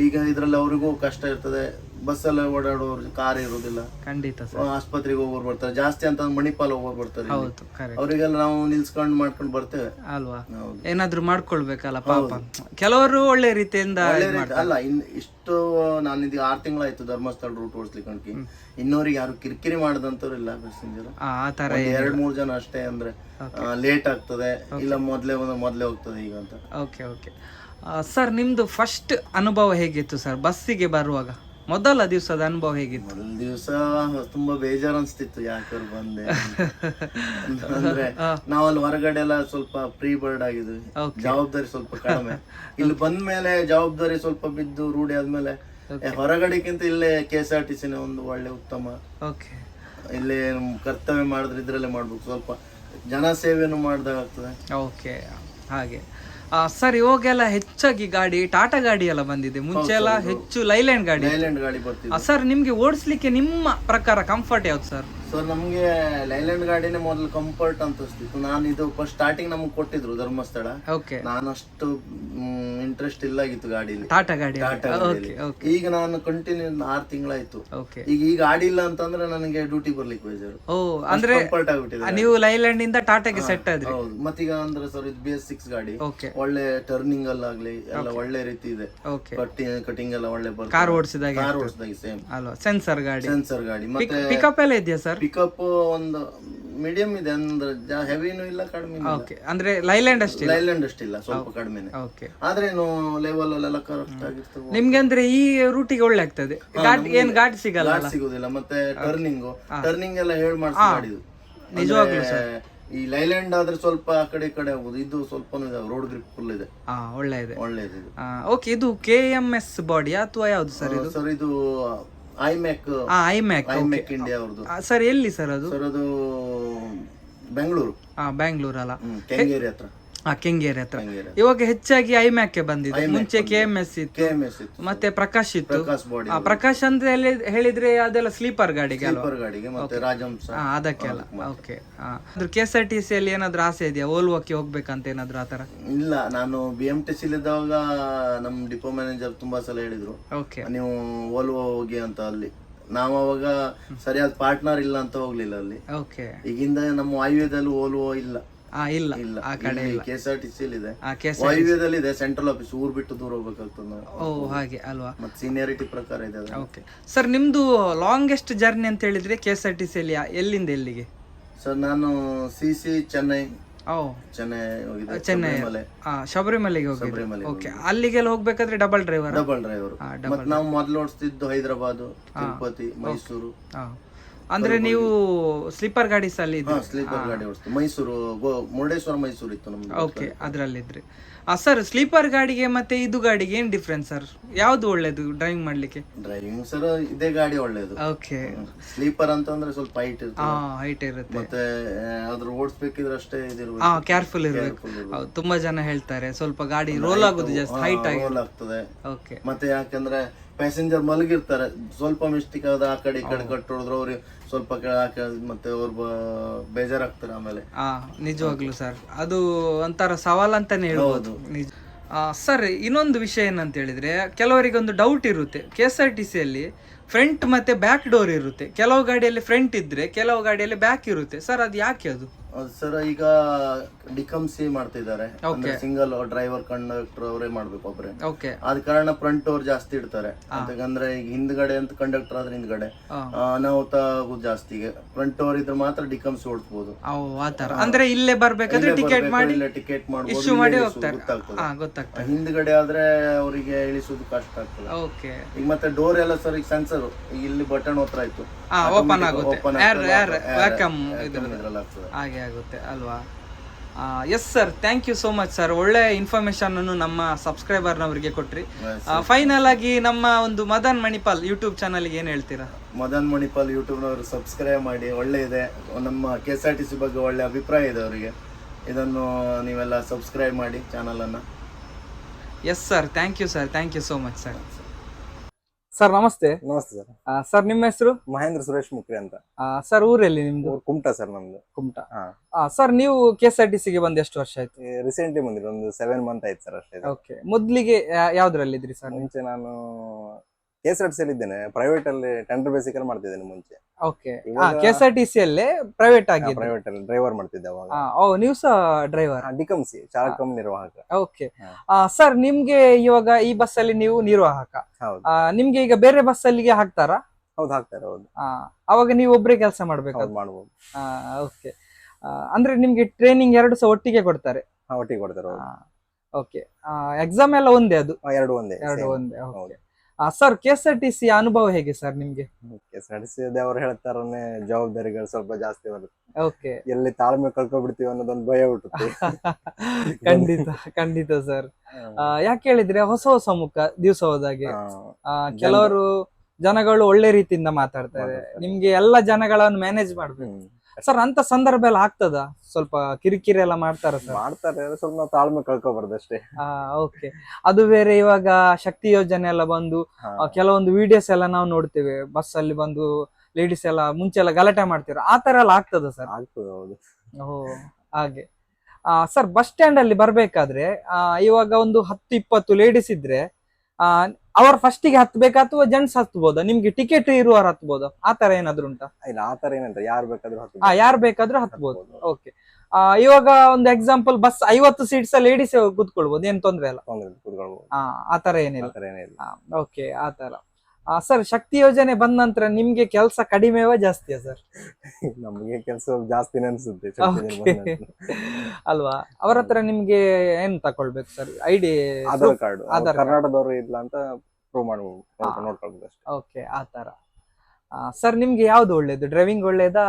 ಈಗ ಇದ್ರಲ್ಲಿ ಅವ್ರಿಗೂ ಕಷ್ಟ ಇರ್ತದೆ. ಬಸ್ಸಲ್ಲಿ ಓಡಾಡೋರು ಕಾರ್ ಇರೋದಿಲ್ಲ. ಖಂಡಿತ ಸರ್. ಆಸ್ಪತ್ರೆಗೆ ಹೋಗೋರು ಬರ್ತಾರೆ. ಜಾಸ್ತಿ ಅಂತ ಮಣಿಪಾಲ್ ಹೋಗೋರು ಬರ್ತಾರೆ. ಹೌದು ಅವರಿಗೆಲ್ಲ ನಾವು ನಿಲ್ಸ್ಕೊಂಡು ಮಾಡ್ಕೊಂಡು ಬರ್ತೇವೆ. ಅಲ್ವಾ? ಹೌದು. ಏನಾದ್ರೂ ಮಾಡ್ಕೊಳ್ಬೇಕಲ್ಲ ಪಾಪ. ಕೆಲವರು ಒಳ್ಳೆ ರೀತಿಯಿಂದ ಒಳ್ಳೆ ರೀತಿ- ಅಲ್ಲ ಇನ್ ಇಷ್ಟು ನಾನು ಇದೀಗ ಆರು ತಿಂಗಳಾಯ್ತು ಧರ್ಮಸ್ಥಳ ರೂಟ್ ಓಡಿಸ್ಲಿಕ್ಕೆ ಅನ್ಕಿ. ಇನ್ನೋರಿಗೆ ಯಾರು ಕಿರಿಕಿರಿ ಮಾಡದಂತವ್ರು ಇಲ್ಲ ಪ್ಯಾಸೆಂಜರ್ ಆ ಆ ತರ ಎರಡ್ ಮೂರ್ ಜನ ಅಷ್ಟೇ ಅಂದ್ರೆ ಲೇಟ್ ಆಗ್ತದೆ. ಇಲ್ಲ ಮೊದ್ಲೇ ಒಂದು ಮೊದ್ಲೇ ಹೋಗ್ತದೆ ಈಗ ಅಂತ. ಓಕೆ ಓಕೆ ಸರ್ ನಿಮ್ದು ಫಸ್ಟ್ ಅನುಭವ ಹೇಗಿತ್ತು ಸರ್? ಬಸ್ಸಿಗೆ ಬರುವಾಗ? ಮೊದಲ ದಿವಸದ ಅನುಭವ ಹೇಗಿತ್ತು? ಮೊದಲ ದಿವಸ ತುಂಬಾ ಬೇಜಾರ್ ಅನ್ಸ್ತಿತ್ತು ಯಾಕಂದ್ರೆ ಬಂದೆ ಅಂದ್ರೆ ನಾವಲ್ಲಿ ಹೊರಗಡೆ ಎಲ್ಲ ಸ್ವಲ್ಪ ಪ್ರೀ ಬರ್ಡ್ ಆಗಿದ್ವಿ. ಜವಾಬ್ದಾರಿ ಸ್ವಲ್ಪ ಕಡಿಮೆ. ಇಲ್ಲಿ ಬಂದ್ಮೇಲೆ ಜವಾಬ್ದಾರಿ ಸ್ವಲ್ಪ ಬಿದ್ದು ರೂಢಿ ಆದ್ಮೇಲೆ ಹೊರಗಡೆಗಿಂತ ಹೊರಗಡೆಕ್ಕಿಂತ ಇಲ್ಲೇ ಕೆ ಎಸ್ ಆರ್ ಟಿ ಸಿನೇ ಒಂದು ಒಳ್ಳೆ ಉತ್ತಮ. ಇಲ್ಲೇ ಕರ್ತವ್ಯ ಮಾಡಿದ್ರೆ ಇದ್ರಲ್ಲೇ ಮಾಡ್ಬೇಕು. ಸ್ವಲ್ಪ ಜನ ಸೇವೆಯನ್ನು ಮಾಡ್ದಾಗ ಆಗ್ತದೆ. ಓಕೆ ಹಾಗೆ. ಸರ್ ಇವಾಗೆಲ್ಲ ಹೆಚ್ಚಾಗಿ ಗಾಡಿ ಟಾಟಾ ಗಾಡಿ ಎಲ್ಲ ಬಂದಿದೆ. ಮುಂಚೆ ಎಲ್ಲ ಹೆಚ್ಚು ಲೈಲ್ಯಾಂಡ್ ಗಾಡಿ. ಲೈಲ್ಯಾಂಡ್ ಗಾಡಿ ಸರ್ ನಿಮ್ಗೆ ಓಡಿಸ್ಲಿಕ್ಕೆ ನಿಮ್ಮ ಪ್ರಕಾರ ಕಂಫರ್ಟ್ ಯಾವ್ದು ಸರ್? ಸೊ ನಮಗೆ ಲೈಲ್ಯಾಂಡ್ ಗಾಡಿನೇ ಮೊದಲು ಕಂಫರ್ಟ್ ಅಂತ ಅನಿಸ್ತಿತ್ತು ನಾನು ಇದು ಫಸ್ಟ್ ಸ್ಟಾರ್ಟಿಂಗ್ ನಮಗೆ ಕೊಟ್ಟಿದ್ರು ಧರ್ಮಸ್ಥಳ. ಓಕೆ ನಾನು ಅಷ್ಟು ಇಂಟ್ರೆಸ್ಟ್ ಇಲ್ಲ ಆಗಿತ್ತು ಗಾಡಿಲಿ. ಟಾಟಾ ಗಾಡಿ ಟಾಟಾ ಈಗ ನಾನು ಕಂಟಿನ್ಯೂ ಆರು ತಿಂಗಳಾಯ್ತು. ಈಗ ಈ ಗಾಡಿ ಇಲ್ಲ ಅಂತಂದ್ರೆ ನನಗೆ ಡ್ಯೂಟಿ ಬರ್ಲಿಕ್ಕೆ ಬೇಜಾರು. ಓ ಅಂದ್ರೆ ಕಂಫರ್ಟ್ ಆಗ್ಬಿಟ್ಟಿದೆ ನೀವು ಲೈಲ್ಯಾಂಡ್ ಇಂದ ಟಾಟಾಗೆ ಸೆಟ್ ಆದ್ರಿ? ಹೌದು. ಮತ್ತೀಗ ಅಂದ್ರೆ ಸರ್ ಇದು ಬಿ ಎಸ್ ಸಿಕ್ಸ್ ಗಾಡಿ. ಒಳ್ಳೆ ಟರ್ನಿಂಗ್ ಅಲ್ಲಾಗ್ಲಿ ಎಲ್ಲ ಒಳ್ಳೆ ರೀತಿ ಇದೆ. ಕಟ್ಟಿಂಗ್ ಕಟಿಂಗ್ ಎಲ್ಲ ಒಳ್ಳೆ ಬರ್ತದೆ. ಕಾರ್ ಓಡಿಸಿದಾಗ ಕಾರ್ ಓಡಿಸಿದಾಗ ಸೇಮ್ ಅಲ್ವಾ? ಸೆನ್ಸರ್ ಗಾಡಿ. ಸೆನ್ಸರ್ ಗಾಡಿ. ಮತ್ತೆ ಪಿಕಪ್ ಎಲ್ಲ ಇದೆಯಾ ಸರ್ ಪಿಕಪ್ ಒಂದು ಮೀಡಿಯಂ ಇದೆ ಅಂದ್ರೆ ಹೆವಿನೂ ಇಲ್ಲ ಕಡಿಮೆ ಓಕೆ ಅಂದ್ರೆ ಲೈಲ್ಯಾಂಡ್ ಅಷ್ಟೇ ಲೈಲ್ಯಾಂಡ್ ಇಲ್ಲ ಸ್ವಲ್ಪ ಕಡಿಮೆನೆ. ಓಕೆ ಆದ್ರೇನು ಲೆವೆಲ್ ಅಲ್ಲೆಲ್ಲ ಕರೆಕ್ಟ್ ಆಗಿರ್ತದೆ ನಿಮ್ಗೆ ಅಂದ್ರೆ ಈ ರೂಟಿಗೆ ಒಳ್ಳೆ ಆಗ್ತದೆ? ಏನ್ ಗಾಡಿ ಸಿಗಲ್ಲ ಗಾಡಿ ಸಿಗುದಿಲ್ಲ ಮತ್ತೆ ಟರ್ನಿಂಗ್ ಟರ್ನಿಂಗ್ ಎಲ್ಲ ಹೇಳ್ ಮಾಡಿದ್ದು. ನಿಜವಾಗ್ಲೂ ಈ ಲೈಲ್ಯಾಂಡ್ ಆದ್ರೆ ಸ್ವಲ್ಪ ಆ ಕಡೆ ಈ ಕಡೆ ಹೋಗುದು ಇದು ಸ್ವಲ್ಪ ರೋಡ್ ಗ್ರಿಪ್ ಫುಲ್ ಇದೆ. ಒಳ್ಳೆ ಇದೆ. ಒಳ್ಳೆ ಇದೆ ಓಕೆ ಇದು ಕೆ ಎಂ ಎಸ್ ಬಾಡಿ ಅಥವಾ ಯಾವ್ದು ಸರ್ ಇದು? ಸರ್ ಇದು ಐಮ್ಯಾಕ್ ಆ ಐಮ್ಯಾಕ್ ಐಮ್ಯಾಕ್ ಇಂಡಿಯಾ ಅವ್ರದ್ದು. ಸರ್ ಎಲ್ಲಿ ಸರ್ ಅದು? ಸರ್ ಅದು ಬೆಂಗಳೂರು. ಹಾ ಬೆಂಗಳೂರಲ್ಲ. ಕೆಂಗೇರಿ ಹತ್ರ. ಹಾ ಕೆಂಗೇರಿ ಹತ್ರ. ಇವಾಗ ಹೆಚ್ಚಾಗಿ ಐಮ್ಯಾಕ್ ಬಂದಿದೆ ಮುಂಚೆ ಕೆ ಎಂ ಎಸ್ ಇತ್ತು ಇತ್ತು. ಮತ್ತೆ ಪ್ರಕಾಶ್ ಇತ್ತು. ಪ್ರಕಾಶ್ ಅಂದ್ರೆ ಆ, ಪ್ರಕಾಶ್ ಅಂತ ಹೇಳಿ- ಹೇಳಿದ್ರೆ ಅದೆಲ್ಲ ಸ್ಲೀಪರ್ ಗಾಡಿಗೆ ಅಲ್ವಾ? ಸ್ಲೀಪರ್ ಗಾಡಿಗೆ ಮತ್ತೆ ರಾಜಹಂಸ. ಹಾ ಅದಕ್ಕೆ ಅಲ್ಲ. ಓಕೆ ಅದ್ರ K S R T C ಅಲ್ಲಿ ಏನಾದ್ರೂ ಆಸೆ ಇದೆಯಾ? ಓಲ್ವಕ್ಕೆ ಹೋಗ್ಬೇಕಂತ ಏನಾದ್ರು ಆತರ ಇಲ್ಲ ನಾನು ಬಿ ಎಂ ಟಿ ಇದ್ದಾಗ ನಮ್ ಡಿಪೋ ಮ್ಯಾನೇಜರ್ ತುಂಬಾ ಸಲ ಹೇಳಿದ್ರು. ಓಕೆ ನೀವು ಓಲ್ವೋ ಹೋಗಿ ಅಂತ ಅಲ್ಲಿ. ನಾವು ಅವಾಗ ಸರಿಯಾದ ಪಾರ್ಟ್ನರ್ ಇಲ್ಲ ಅಂತ ಹೋಗ್ಲಿಲ್ಲ ಅಲ್ಲಿ. ಓಕೆ ಈಗಿಂದ ನಮ್ಮ ವಾಯುವ್ಯದಲ್ಲಿ ಓಲ್ವೋ ಇಲ್ಲ. ಆ ಇಲ್ಲ. ಇಲ್ಲ. ಆ ಕಡೆ ಕೆ ಎಸ್ ಆರ್ ಟಿ ಇದೆ. ಆ ಕೆ ವಾಯುವ್ಯದಲ್ಲಿ ಇದೆ ಸೆಂಟ್ರಲ್ ಆಫೀಸ್ ಊರ್ ಬಿಟ್ಟು ದೂರ ಹೋಗ್ಬೇಕಾಗ್ತದೆ ನಾವು ಓ ಹಾಗೆ ಅಲ್ವಾ? ಮತ್ತೆ ಸೀನಿಯಾರಿಟಿ ಪ್ರಕಾರ ಇದೆ ಅದು. ಓಕೆ. ಸರ್ ನಿಮ್ದು ಲಾಂಗೆಸ್ಟ್ ಜರ್ನಿ ಅಂತ ಹೇಳಿದ್ರೆ ಕೆ ಎಸ್ ಆರ್ ಟಿ ಎಲ್ಲಿಂದ ಎಲ್ಲಿಗೆ? ಸರ್ ನಾನು ಸಿ ಸಿ ಚೆನ್ನೈ ಓ. ಚೆನ್ನೈ ಹೋಗಿದ್ದೆ ಚೆನ್ನೈ ಆ, ಶಬರಿಮಲೆಗೆ ಹೋಗಿ ಶಬರಿಮಲೆ ಓಕೆ ಅಲ್ಲಿಗೆಲ್ಲ ಹೋಗ್ಬೇಕಾದ್ರೆ ಡಬಲ್ ಡ್ರೈವರ್ ಡಬಲ್ ಡ್ರೈವರ್ ಮತ್ತೆ ನಾವು ಮೊದ್ಲು ಓಡಿಸ್ತಿದ್ದು ಹೈದರಾಬಾದ್ ತಿರುಪತಿ ಮೈಸೂರು. ಅಂದ್ರೆ ನೀವು ಸ್ಲೀಪರ್ ಗಾಡಿ ಅಲ್ಲಿ ಸ್ಲೀಪರ್ ಗಾಡಿ ಓಡಿಸ್ತೀವಿ. ಮೈಸೂರು ಮುರುಡೇಶ್ವರ ಮೈಸೂರು ಇತ್ತು ನಮ್ದು ಓಕೆ ಅದ್ರಲ್ಲಿದ್ರಿ. ಸರ್ ಸ್ಲೀಪರ್ ಗಾಡಿಗೆ ಮತ್ತೆ ಇದು ಗಾಡಿಗೆ ಏನ್ ಡಿಫ್ರೆನ್ಸ್ ಸರ್ ಯಾವ್ದು ಒಳ್ಳೇದು ಡ್ರೈವಿಂಗ್ ಮಾಡ್ಲಿಕ್ಕೆ? ಡ್ರೈವಿಂಗ್ ಸರ್ ಇದೇ ಗಾಡಿ ಒಳ್ಳೇದು. ಓಕೆ ಸ್ಲೀಪರ್ ಅಂತಂದ್ರೆ ಸ್ವಲ್ಪ ಹೈಟ್ ಇರುತ್ತೆ ಹೈಟ್ ಇರುತ್ತೆ. ಮತ್ತೆ ಆ, ಅದ್ರ ಓಡಿಸ್ಬೇಕಿದ್ರೆ ಅಷ್ಟೇ ಹಾ ಇದಿರ್ಬೇಕು ಕೇರ್ಫುಲ್ ಇರಬೇಕು. ಹೌದು ತುಂಬಾ ಜನ ಹೇಳ್ತಾರೆ ಸ್ವಲ್ಪ ಗಾಡಿ ರೋಲ್ ಆಗೋದು ಜಾಸ್ತಿ ಹೈಟ್ ಆಗಿ. ರೋಲ್ ಆಗ್ತದೆ. ಓಕೆ ಮತ್ತೆ ಯಾಕಂದ್ರೆ ಪ್ಯಾಸೆಂಜರ್ ಮಲಗಿರ್ತಾರೆ. ಸ್ವಲ್ಪ ಮಿಸ್ಟೇಕ್ ಆದ ಆ ಕಡೆ ಈ ಕಡೆ ಕಟ್ ಹೊಡೆದ್ರೆ ಅವ್ರಿಗೆ ಸ್ವಲ್ಪ ಕೆಳ ಹಾಕಿ ಮತ್ತೆ ಅವ್ರು ಬೇಜಾರಾಗ್ತಾರೆ ಆಮೇಲೆ. ನಿಜವಾಗ್ಲು ಸರ್ ಅದು ಒಂಥರ ಸವಾಲ್ ಅಂತಾನೆ ಹೇಳ್ಬೋದು. ನಿಜ. ಸರ್ ಇನ್ನೊಂದು ವಿಷಯ ಏನಂತ ಹೇಳಿದ್ರೆ ಕೆಲವರಿಗೆ ಒಂದು ಡೌಟ್ ಇರುತ್ತೆ ಕೆ ಎಸ್ ಆರ್ ಟಿ ಸಿಯಲ್ಲಿ ಫ್ರಂಟ್ ಮತ್ತೆ ಬ್ಯಾಕ್ ಡೋರ್ ಇರುತ್ತೆ. ಕೆಲವು ಗಾಡಿಯಲ್ಲಿ ಫ್ರಂಟ್ ಇದ್ರೆ ಕೆಲವು ಗಾಡಿಯಲ್ಲಿ ಬ್ಯಾಕ್ ಇರುತ್ತೆ. ಸರ್ ಅದು ಯಾಕೆ ಅದು? ಸರ್ ಈಗ ಡಿಕಮ್ ಸಿ ಮಾಡ್ತಿದ್ದಾರೆ. ಅಂದ್ರೆ ಸಿಂಗಲ್ ಡ್ರೈವರ್ ಕಂಡಕ್ಟರ್ ಅವರೇ ಮಾಡ್ಬೇಕು ಒಬ್ರೆ. ಓಕೆ ಆದ ಕಾರಣ ಫ್ರಂಟ್ ಡೋರ್ ಜಾಸ್ತಿ ಇಡ್ತಾರೆ. ಯಾಕಂದ್ರೆ ಈಗ ಹಿಂದ್ಗಡೆ ಅಂತ ಕಂಡಕ್ಟರ್ ಆದ್ರೆ ಹಿಂದ್ಗಡೆ. ಅನಾಹುತ ಆಗೋದು ಜಾಸ್ತಿ. ಫ್ರಂಟ್ ಡೋರ್ ಇದ್ರೆ ಮಾತ್ರ ಡಿಕಮ್ಸ್ ಆತರ ಅಂದ್ರೆ ಇಲ್ಲೇ ಬರ್ಬೇಕಾದ್ರೆ ಟಿಕೆಟ್ ಮಾಡಿ ಟಿಕೆಟ್ ಮಾಡಬಹುದು ಹಿಂದ್ಗಡೆ ಆದ್ರೆ ಅವರಿಗೆ ಇಳಿಸೋದು ಕಷ್ಟ ಆಗ್ತದೆ. ಓಕೆ. ಈಗ ಮತ್ತೆ ಡೋರ್ ಎಲ್ಲ ಸರ್ ಈಗ ಸೆನ್ಸರ್ ಇಲ್ಲಿ ಬಟನ್ ಹತ್ರ ಆಯ್ತು. ಓಪನ್ ಆಗುತ್ತೆ. ಆಗುತ್ತೆ ಅಲ್ವಾ? Yes sir thank you so much sir ಒಳ್ಳೆ ಇನ್ಫಾರ್ಮೇಶನ್ ಅನ್ನು ನಮ್ಮ ಸಬ್ಸ್ಕ್ರೈಬರ್ ನವರಿಗೆ ಕೊಟ್ರಿ ಫೈನಲ್ ಆಗಿ ನಮ್ಮ ಒಂದು ಮದನ್ ಮಣಿಪಾಲ್ ಯೂಟ್ಯೂಬ್ ಚಾನಲ್ ಏನ್ ಹೇಳ್ತೀರಾ? ಮದನ್ ಮಣಿಪಾಲ್ ಯೂಟ್ಯೂಬ್ನವರು ಸಬ್ಸ್ಕ್ರೈಬ್ ಮಾಡಿ ಒಳ್ಳೆ ಇದೆ ನಮ್ಮ K S R T C ಬಗ್ಗೆ ಒಳ್ಳೆ ಅಭಿಪ್ರಾಯ ಇದೆ ಅವರಿಗೆ. ಇದನ್ನು ನೀವೆಲ್ಲ ಸಬ್ಸ್ಕ್ರೈಬ್ ಮಾಡಿ ಚಾನಲನ್ನು yes sir thank you sir thank you so much sir sir ನಮಸ್ತೆ. ನಮಸ್ತೆ ಸರ್. ಸರ್ ನಿಮ್ಮ ಹೆಸರು? ಮಹೇಂದ್ರ ಸುರೇಶ್ ಮುಕ್ರಿ ಅಂತ. ಸರ್ ಊರಲ್ಲಿ ನಿಮ್ದು? ಊರು ಕುಮಟಾ ಸರ್ ನಮ್ದು. ಕುಮಟಾ. ಹಾ. ಸರ್ ನೀವು ಕೆ ಎಸ್ ಆರ್ ಟಿ ಸಿಗೆ ಬಂದು ಎಷ್ಟು ವರ್ಷ ಆಯ್ತು? ರೀಸೆಂಟ್ಲಿ ಬಂದಿರೋ ಒಂದು ಸೆವೆನ್ ಮಂತ್ ಆಯ್ತು ಸರ್ ಅಷ್ಟೇ ಇದು. ಓಕೆ ಮೊದ್ಲಿಗೆ ಯಾವ್ದ್ರಲ್ಲಿ ಇದ್ರಿ ಸರ್ ಮುಂಚೆ ನಾನು ಕೆ ಎಸ್ ಆರ್ ಟಿ ಇದ್ದೇನೆ. ಪ್ರೈವೇಟ್ ಅಲ್ಲಿ ಟೆಂಡರ್ ಬೇಸಿಕಲ್ ಮಾಡ್ತಿದ್ದೇನೆ ಮುಂಚೆ. ಓಕೆ ಇವಾಗ- K S R T C ಅಲ್ಲೇ ಪ್ರೈವೇಟ್ ಆಗಿ ಪ್ರೈವೇಟ್ ಅಲ್ಲಿ ಡ್ರೈವರ್ ಮಾಡ್ತಿದ್ದೆ ಅವಾಗ. ಓ ನೀವು ಸಹ ಡ್ರೈವರ್ ಡಿಕಮ್ಸಿ ಚಾಲಕ ನಿರ್ವಾಹಕ. ಓಕೆ. ಸರ್ ನಿಮ್ಗೆ ಇವಾಗ ಈ ಬಸ್ ಅಲ್ಲಿ ನೀವು ನಿರ್ವಾಹಕ? ನಿಮ್ಗೆ ಈಗ ಬೇರೆ ಬಸ್ ಅಲ್ಲಿಗೆ ಹಾಕ್ತಾರಾ? ಹೌದು ಹಾಕ್ತಾರೆ ಹೌದು. ಅವಾಗ ನೀವು ಒಬ್ರೇ ಕೆಲಸ ಮಾಡ್ಬೇಕು? ಮಾಡ್ಬೋದು. ಓಕೆ ಅಂದ್ರೆ ನಿಮ್ಗೆ ಟ್ರೈನಿಂಗ್ ಎರಡು ಸಹ ಒಟ್ಟಿಗೆ ಕೊಡ್ತಾರೆ? ಒಟ್ಟಿಗೆ ಕೊಡ್ತಾರೆ ಓಕೆ ಎಕ್ಸಾಮ್ ಎಲ್ಲ ಒಂದೇ ಅದು? ಎರಡು ಒಂದೇ ಎರಡು ಒಂದೇ okay sir K S R T C ಅನುಭವ ಹೇಗೆ ಸರ್ ನಿಮ್ಗೆ? K S R T C ಅವ್ರು ಹೇಳ್ತಾರನೆ ಜವಾಬ್ದಾರಿಗಳು ಸ್ವಲ್ಪ ಜಾಸ್ತಿ ಬರುತ್ತೆ. ಓಕೆ. ಎಲ್ಲಿ ತಾಳ್ಮೆ ಕಳ್ಕೊಬಿಡ್ತೀವಿ ಅನ್ನೋದೊಂದು ಭಯ ಹುಟ್ಟುತ್ತೆ. ಖಂಡಿತ ಖಂಡಿತ ಸರ್. ಯಾಕೆ ಹೇಳಿದ್ರೆ ಹೊಸ ಹೊಸ ಮುಖ ದಿವಸ ಹೋದಾಗೆ. ಕೆಲವರು ಜನಗಳು ಒಳ್ಳೆ ರೀತಿಯಿಂದ ಮಾತಾಡ್ತಾರೆ. ನಿಮ್ಗೆ ಎಲ್ಲ ಜನಗಳನ್ನು ಮ್ಯಾನೇಜ್ ಮಾಡ್ಬೇಕು. ಸರ್ ಅಂತ ಸಂದರ್ಭ ಎಲ್ಲ ಆಗ್ತದ? ಸ್ವಲ್ಪ ಕಿರಿಕಿರಿ ಎಲ್ಲ ಮಾಡ್ತಾರ ಸರ್? ಮಾಡ್ತಾರೆ ಸ್ವಲ್ಪ ನಾವು ತಾಳ್ಮೆ ಕಳ್ಕೊಬಾರ್ದಷ್ಟೇ ಓಕೆ ಅದು ಬೇರೆ ಇವಾಗ ಶಕ್ತಿ ಯೋಜನೆ ಎಲ್ಲ ಬಂದು ಹಾ. ಆ, ಕೆಲವೊಂದು ವಿಡಿಯೋಸ್ ಎಲ್ಲ ನಾವು ನೋಡ್ತೇವೆ. ಬಸ್ ಅಲ್ಲಿ ಬಂದು ಲೇಡೀಸ್ ಎಲ್ಲ ಮುಂಚೆ ಎಲ್ಲ ಗಲಾಟೆ ಮಾಡ್ತೀರ ಆ ತರ ಎಲ್ಲ ಆಗ್ತದ ಸರ್? ಆಗ್ತದೆ ಹೌದು. ಓ ಹಾಗೆ. ಸರ್ ಬಸ್ ಸ್ಟ್ಯಾಂಡ್ ಅಲ್ಲಿ ಬರ್ಬೇಕಾದ್ರೆ ಆ, ಇವಾಗ ಒಂದು ಹತ್ತು ಇಪ್ಪತ್ತು ಲೇಡೀಸ್ ಇದ್ರೆ ಆ, ಅವ್ರ ಫಸ್ಟಿಗೆ ಹತ್ಬೇಕಾ ಅಥವಾ ಜೆಂಟ್ಸ್ ಹತ್ಬೋದಾ? ನಿಮ್ಗೆ ಟಿಕೆಟ್ ಇರುವವ್ರು ಹತ್ಬೋದಾ? ಆ ತರ ಏನಾದ್ರು ಉಂಟಾ? ಇಲ್ಲ ಆ ತರ ಏನಂತ ಯಾರು ಬೇಕಾದ್ರೂ ಆ ಹಾ ಯಾರು ಬೇಕಾದ್ರೂ ಹತ್ಬೋದು. ಹತ್ಬೋದು. ಓಕೆ ಇವಾಗ ಒಂದು ಎಕ್ಸಾಂಪಲ್ ಬಸ್ ಐವತ್ತು ಸೀಟ್ಸ್ ಲೇಡೀಸ್ ಕೂತ್ಕೊಳ್ಬೋದು ಏನ್ ತೊಂದ್ರೆ ಇಲ್ಲ. ತೊಂದ್ರೆ ಇಲ್ಲ, ಕೂತ್ಕೊಳ್ಬೋದು. ಆ ಆ ತರ ಆ ಏನಿಲ್ಲ. ತರ ಏನಿಲ್ಲ ಓಕೆ ಆ ತರ ಸರ್ ಶಕ್ತಿ ಯೋಜನೆ ಬಂದ ನಂತರ ನಿಮ್ಗೆ ಕೆಲಸ ಕಡಿಮೆವಾ ಜಾಸ್ತಿಯಾ ಸರ್? ನಮಗೆ ಕೆಲಸ ಜಾಸ್ತಿ ಅನ್ಸುತ್ತೆ. ಅಲ್ವಾ? ಅವರ ಹತ್ರ ನಿಮ್ಗೆ ಏನ್ ತಕೊಳ್ಬೇಕು sir? ID Aadhaar card Aadhaar ಕರ್ನಾಟಕದವರು ಇಲ್ಲ ಅಂತ ಪ್ರೂವ್ ಮಾಡ್ಬೋದು ನೋಡ್ಕೊಳ್ಬೇಕು ಓಕೆ ಆ ತರ ಸರ್ ನಿಮ್ಗೆ ಯಾವ್ದು ಒಳ್ಳೇದು? ಡ್ರೈವಿಂಗ್ ಒಳ್ಳೇದಾ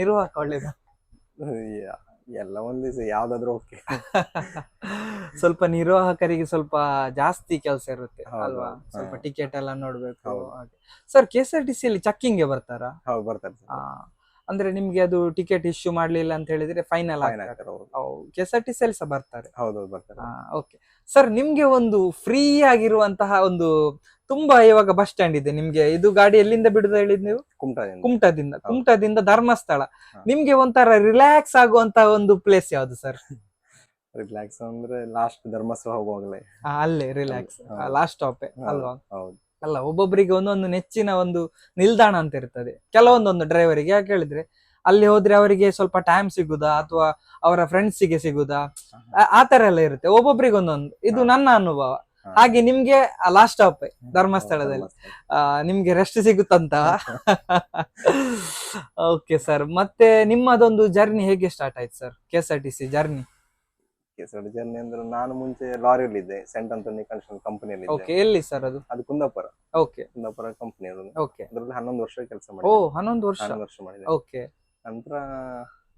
ನಿರ್ವಾಹಕ ಒಳ್ಳೇದಾ? ಎಲ್ಲ ಒಂದ್ ದಿವಸ ಯಾವ್ದಾದ್ರು ಓಕೆ ಸ್ವಲ್ಪ ನಿರ್ವಾಹಕರಿಗೆ ಸ್ವಲ್ಪ ಜಾಸ್ತಿ ಕೆಲಸ ಇರುತ್ತೆ ಹೌದು, ಅಲ್ವಾ? ಹಾ. ಸ್ವಲ್ಪ ಟಿಕೆಟ್ ಎಲ್ಲ ನೋಡ್ಬೇಕು. ಹೌದು. ಹಾಗೆ. Sir K S R T C ಅಲ್ಲಿ ಚೆಕ್ಕಿಂಗ್ ಬರ್ತಾರಾ? ಹೌದು ಬರ್ತಾರೆ ಆ, ಅಂದ್ರೆ ನಿಮ್ಗೆ ಅದು ಟಿಕೆಟ್ ಇಶ್ಯೂ ಮಾಡ್ಲಿಲ್ಲ ಅಂತ ಹೇಳಿದ್ರೆ ಫೈನಲ್ ಫೈನ್ ಹಾಕ್ತಾರೆ ಹೌದು. ಕೆ ಎಸ್ ಆರ್ ಟಿ ಸಹ ಬರ್ತಾರೆ. ಹೌದು ಬರ್ತಾರೆ. ಓಕೆ ಸರ್ ನಿಮ್ಗೆ ಒಂದು ಫ್ರೀ ಆಗಿರುವಂತಹ ಒಂದು ತುಂಬಾ ಇವಾಗ ಬಸ್ ಸ್ಟ್ಯಾಂಡ್ ಇದೆ. ನಿಮ್ಗೆ ಇದು ಗಾಡಿ ಎಲ್ಲಿಂದ ಬಿಡುದು ಹೇಳಿದ್ ನೀವು? ಕುಮಟಾದಿಂದ. ಕುಮಟದಿಂದ. ಕುಮಟದಿಂದ ಧರ್ಮಸ್ಥಳ. ನಿಮ್ಗೆ ಒಂಥರ ರಿಲ್ಯಾಕ್ಸ್ ಆಗುವಂತ ಒಂದು ಪ್ಲೇಸ್ ಯಾವ್ದು ಸರ್ ರಿಲ್ಯಾಕ್ಸ್ ಅಂದ್ರೆ ಲಾಸ್ಟ್ ಧರ್ಮಸ್ಥಳ ಹೋಗುವಾಗಲೇ. ಅಲ್ಲೇ ರಿಲ್ಯಾಕ್ಸ್. ಲಾಸ್ಟ್ ಸ್ಟಾಪ್ ಅಲ್ವಾ? ಹೌದು. ಅಲ್ಲ ಒಬ್ಬೊಬ್ಬರಿಗೆ ಒಂದೊಂದು ನೆಚ್ಚಿನ ಒಂದು ನಿಲ್ದಾಣ ಅಂತ ಇರ್ತದೆ. ಕೆಲವೊಂದೊಂದು ಡ್ರೈವರಿಗೆ ಯಾಕೆ ಹೇಳಿದ್ರೆ ಅಲ್ಲಿ ಹೋದ್ರೆ ಅವರಿಗೆ ಸ್ವಲ್ಪ ಟೈಮ್ ಸಿಗುದಾ? ಅಥವಾ ಅವರ ಫ್ರೆಂಡ್ಸಿಗೆ ಸಿಗುದಾ? ಆ- ಆತರ ತರ ಎಲ್ಲ ಇರುತ್ತೆ. ಒಬ್ಬೊಬ್ಬರಿಗೆ ಒಂದೊಂದು. ಇದು ನನ್ನ ಅನುಭವ. ಹಾಗೆ ನಿಮ್ಗೆ ಲಾಸ್ಟ್ ಸ್ಟಾಪ್ ಧರ್ಮಸ್ಥಳದಲ್ಲಿ. ನಿಮ್ಗೆ ರೆಸ್ಟ್ ಸಿಗುತ್ತಂತ? ಓಕೆ ಸರ್ ಮತ್ತೆ ನಿಮ್ಮದೊಂದು ಜರ್ನಿ ಹೇಗೆ ಸ್ಟಾರ್ಟ್ ಆಯ್ತು sir K S R T C journey ಕೆಸರು ಜರ್ನಿ ಅಂದ್ರೆ ನಾನು ಮುಂಚೆ ಲಾರಿಯಲ್ಲಿ ಇದ್ದೆ ಸೆಂಟ್ ಅಂತೋನಿ ಕನ್ಸ್ಟ್ರಕ್ಷನ್ ಕಂಪನಿಯಲ್ಲಿ ಓಕೆ ಎಲ್ಲಿ ಸರ್ ಅದು? ಅದು ಕುಂದಾಪುರ. ಓಕೆ ಕುಂದಾಪುರ ಕಂಪನಿ ಅದು. ಓಕೆ ಅದರಲ್ಲಿ ಹನ್ನೊಂದು ವರ್ಷ ಕೆಲಸ ಓ ಮಾಡಿದೆ ಹನ್ನೊಂದು ವರ್ಷ? ಹನ್ನೊಂದು ವರ್ಷ ಮಾಡಿದೆ. ಓಕೆ ನಂತರ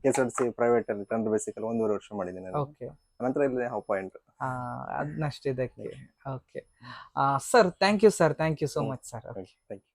ಕೆಎಸ್ಆರ್ಟಿಸಿ ಪ್ರೈವೇಟ್ ಅಲ್ಲಿ ಟೆಂಡರ್ ಬೇಸಿಕಲ್ ಒಂದೂವರೆ ವರ್ಷ ಮಾಡಿದ್ದೇನೆ. ಓಕೆ ನಂತರ ಇಲ್ಲಿ ಹೌ ಪಾಯಿಂಟ್ ಅದನ್ನಷ್ಟು ಇದಕ್ಕೆ okay sir thank you sir thank you so much sir okay thank you